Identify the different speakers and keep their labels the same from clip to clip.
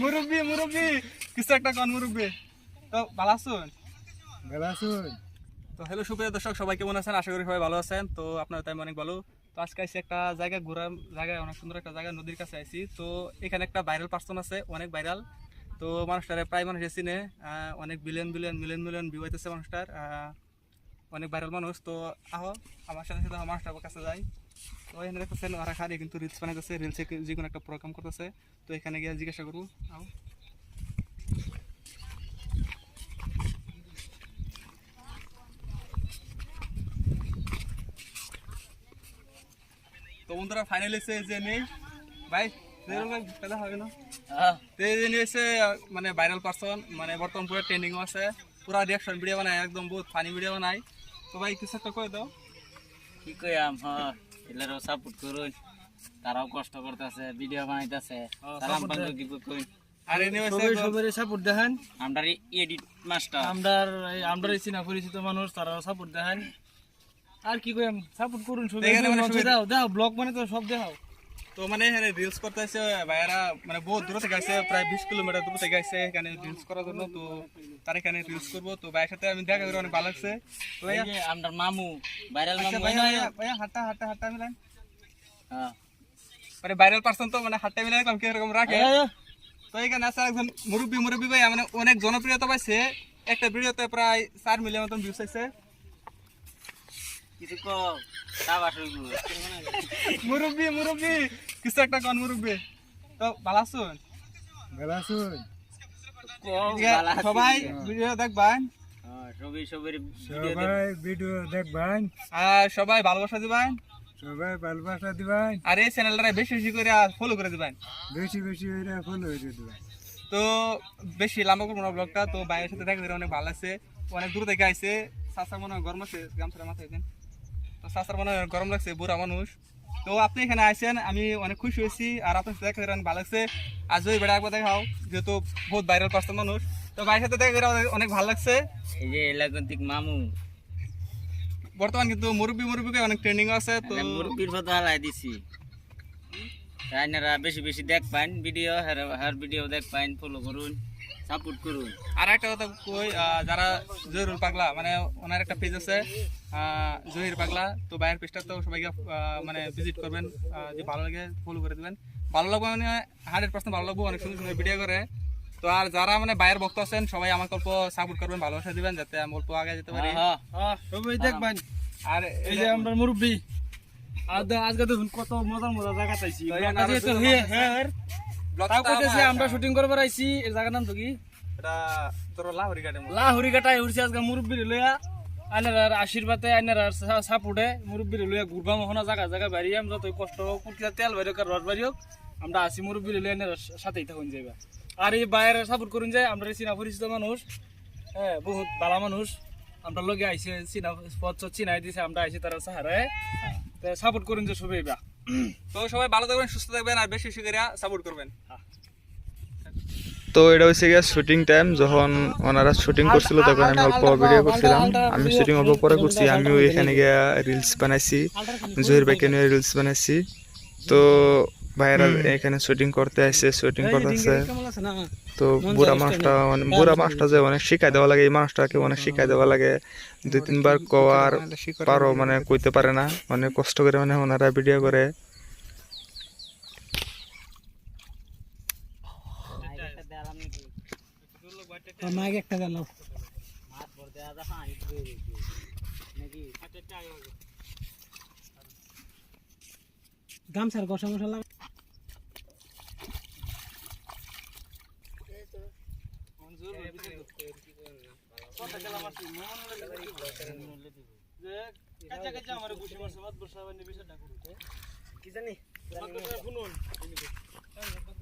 Speaker 1: মুরব্বি মুরব্বি কিছু একটা কন মুরব্বি। তো ভালো আছেন?
Speaker 2: ভালো আছুন।
Speaker 1: তো হ্যালো সুপ্রিয় দর্শক সবাই কেমন আছেন? আশা করি সবাই ভালো আছেন। তো আপনার টাইম অনেক ভালো। তো আজকে আইসি একটা জায়গা ঘোরার জায়গায় অনেক সুন্দর একটা জায়গা নদীর কাছে আইসি। তো এখানে একটা ভাইরাল পার্সন আছে অনেক ভাইরাল তো মানুষটারে প্রায় মানুষ চিনে। আহ, অনেক billion billion million million view হইতেছে মানুষটার। আহ, অনেক ভাইরাল মানুষ। তো আহো আমার সাথে সাথে আমার মানুষটার কাছে যাই। তো এখানে দেখতেছেন ওরা খালি কিন্তু রিলস বানাইতেছে রিলসে যে কোনো একটা প্রোগ্রাম করতেছে। তো এখানে গিয়ে জিজ্ঞাসা করব আও। তো বন্ধুরা ফাইনালি এসে যে নেই। ভাই কথা হবে না। তো এই যে নিয়ে মানে ভাইরাল পারসন মানে বর্তমান পুরো ট্রেন্ডিং আছে। পুরা রিয়াকশন ভিডিও বানায় একদম বহুত ফানি ভিডিও বানায়। তো ভাই কিছু একটা করে দাও।
Speaker 3: কি কইয়াম হ্যাঁ। এলারও সাপোর্ট করুন তারাও কষ্ট করতেছে ভিডিও বানাইতেছে সালাম পাঙ্গ কি কই
Speaker 1: আর হয়েছে
Speaker 2: সবাই সবারে সাপোর্ট দেখান।
Speaker 3: আমরা এডিট মাস্টার
Speaker 2: আমরার আমরার চিনা পরিচিত মানুষ তারাও সাপোর্ট দেখান। আর কি কইম সাপোর্ট করুন
Speaker 1: মানে সবাই-
Speaker 2: দাও দাও ব্লগ মানে তো সব দেখাও।
Speaker 1: তো মানে এখানে রিলস করতে আসছে ভাইয়ারা মানে বহুত দূর থেকে আসছে প্রায় বিশ কিলোমিটার দূর থেকে আসছে এখানে রিলস করার জন্য তো তার এখানে রিলস করব। তো ভাইয়ের সাথে আমি দেখা করে অনেক ভালো লাগছে।
Speaker 3: আমরা মামু ভাইরাল
Speaker 1: আচ্ছা,
Speaker 3: মামু
Speaker 1: ভাইয়া হাঁটা হাঁটা হাঁটা মিলান
Speaker 3: হ্যাঁ।
Speaker 1: মানে ভাইরাল পার্সন তো মানে হাঁটা মিলান কম কীরকম রাখে তো এখানে আছে একজন মুরব্বী মুরব্বী ভাই মানে অনেক জনপ্রিয়তা পাইছে। একটা ভিডিওতে প্রায় চার মিলিয়ন মতন ভিউস আছে।
Speaker 3: কিছু কো তাবা শুরু
Speaker 1: মুরব্বী মুরব্বী কিছু একটা কন মুরব্বী। তো ভালো আছেন
Speaker 2: ভালো আছুন
Speaker 1: সবাই ভিডিও দেখবেন।
Speaker 3: হ্যাঁ সবই সবের
Speaker 2: সবাই ভিডিও দেখবেন।
Speaker 1: আর সবাই ভালোবাসা দিবেন।
Speaker 2: সবাই ভালোবাসা দিবেন।
Speaker 1: আর এই চ্যানেলটা বেশি বেশি করে ফলো করে দিবেন।
Speaker 2: বেশি বেশি হইলে ফলো হইতে দিবেন।
Speaker 1: তো বেশি লম্বা করব না ব্লগটা তো বাইরের সাথে দেখা অনেক ভালো লাগছে। অনেক দূর থেকে আইছে। চাষার মনে হয় গরম আছে গামছাটা মাথায় দেন। তো চাষার মনে হয় গরম লাগছে বুড়া মানুষ। তো আপনি এখানে আইছেন আমি অনেক খুশি হয়েছি আর আপনার সাথে দেখা করে অনেক ভালো লাগছে। আজ ওই বেড়া একবার দেখাও যেহেতু বহুত ভাইরাল পার্সন মানুষ। তো বাইরের সাথে দেখা করে অনেক- অনেক ভালো লাগছে।
Speaker 3: এই যে এলাকান্তিক মামু।
Speaker 1: বর্তমান কিন্তু মুরব্বী মুরব্বীকে অনেক ট্রেন্ডিং আছে তো
Speaker 3: তো মুরব্বির ফটো হালাই দিছি। তাইনারা বেশি বেশি দেখ পাইন ভিডিও হার ভিডিও দেখ পাইন ফলো করুন সাপোর্ট করুন।
Speaker 1: আর একটা কথা কই আহ, যারা জহিরুল পাগলা মানে ওনার একটা পেজ আছে আহ, জহির পাগলা তো বাইরের পেজটা তো সবাইকে মানে ভিজিট করবেন যদি ভালো লাগে ফলো করে দেবেন। ভালো লাগবে মানে হান্ড্রেড পার্সেন্ট ভালো লাগবে অনেক সুন্দর সুন্দর ভিডিও করে। তো আর যারা মানে বাইরের ভক্ত আছেন সবাই আমাকে অল্প সাপোর্ট করবেন ভালোবাসা দিবেন যাতে আমি অল্প আগে যেতে পারি।
Speaker 2: সবাই দেখবেন।
Speaker 1: আর
Speaker 2: এই যে আমরা মুরব্বী। আর আজকে দেখুন কত মজার মজার জায়গা চাইছি
Speaker 1: আমার-
Speaker 2: আমরা শুটিং করবার আইছি। এর জায়গার নাম তো কি?
Speaker 1: এটা তোর লাহরি গার্ডেন
Speaker 2: লাহুরি কাটাই উড়ছে আজকে মুরব্বী লইয়া। আইনার আশীর্বাদে আইনার আর সাপোর্টে মুরব্বী লইয়া ঘুরবা মহনা জায়গা জায়গা বাড়ি আমরা তো কষ্ট হোক কুটকিটা তেল বাড়ি হোক রড বাড়ি হোক আমরা আসি মুরব্বী লইয়া আইনার সাথেই থাকুন যাইবা। আর এই বাইরে সাপোর্ট করুন যায় আমরা চিনা পরিচিত মানুষ হ্যাঁ বহুত ভালো মানুষ। আমরা লগে আইসে চিনা পথ চিনাই দিছে আমরা আইসি তারা সাহারায়। সাপোর্ট করুন যে সবাই বা
Speaker 1: তো সবাই ভালো থাকবেন সুস্থ থাকবেন আর বেশি বেশি করে সাপোর্ট করবেন।
Speaker 4: তো এটা হচ্ছে গিয়ে শুটিং টাইম যখন ওনারা শুটিং করছিল তখন আমি অল্প ভিডিও করছিলাম। আমি শুটিং অল্প পরে করছি আমিও এখানে গিয়ে রিলস বানাইছি জহির ভাইকে নিয়ে রিলস বানাইছি। তো ভাইয়েরা এখানে শুটিং করতে আসছে শুটিং করতেছে। তো বুড়া মানুষটা অনেক বুড়া মানুষটা যে অনেক শিখাই দেওয়া লাগে এই মানুষটাকে অনেক শিখাই দেওয়া লাগে। দুই তিনবার কওয়ার পারো মানে কইতে পারে না। অনেক কষ্ট করে মানে ওনারা ভিডিও করে।
Speaker 2: মাইক একটা গামছার গসা জানি
Speaker 3: মাছ বসায় দুই
Speaker 2: আমার কষ্ট মজুর ভাই এনে ঘরে তো এনে ঘরে তো লড়ে নেবে মত বসা সব কাজে কে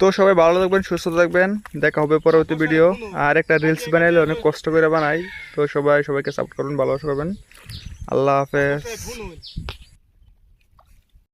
Speaker 4: তো সবাই ভালো থাকবেন, সুস্থ থাকবেন। দেখা হবে পরবর্তী ভিডিও আর একটা রিলস বানাইলে অনেক কষ্ট করে বানাই। তো সবাই সবাইকে সাপোর্ট করবেন ভালোবাসা করবেন। আল্লাহ হাফেজ।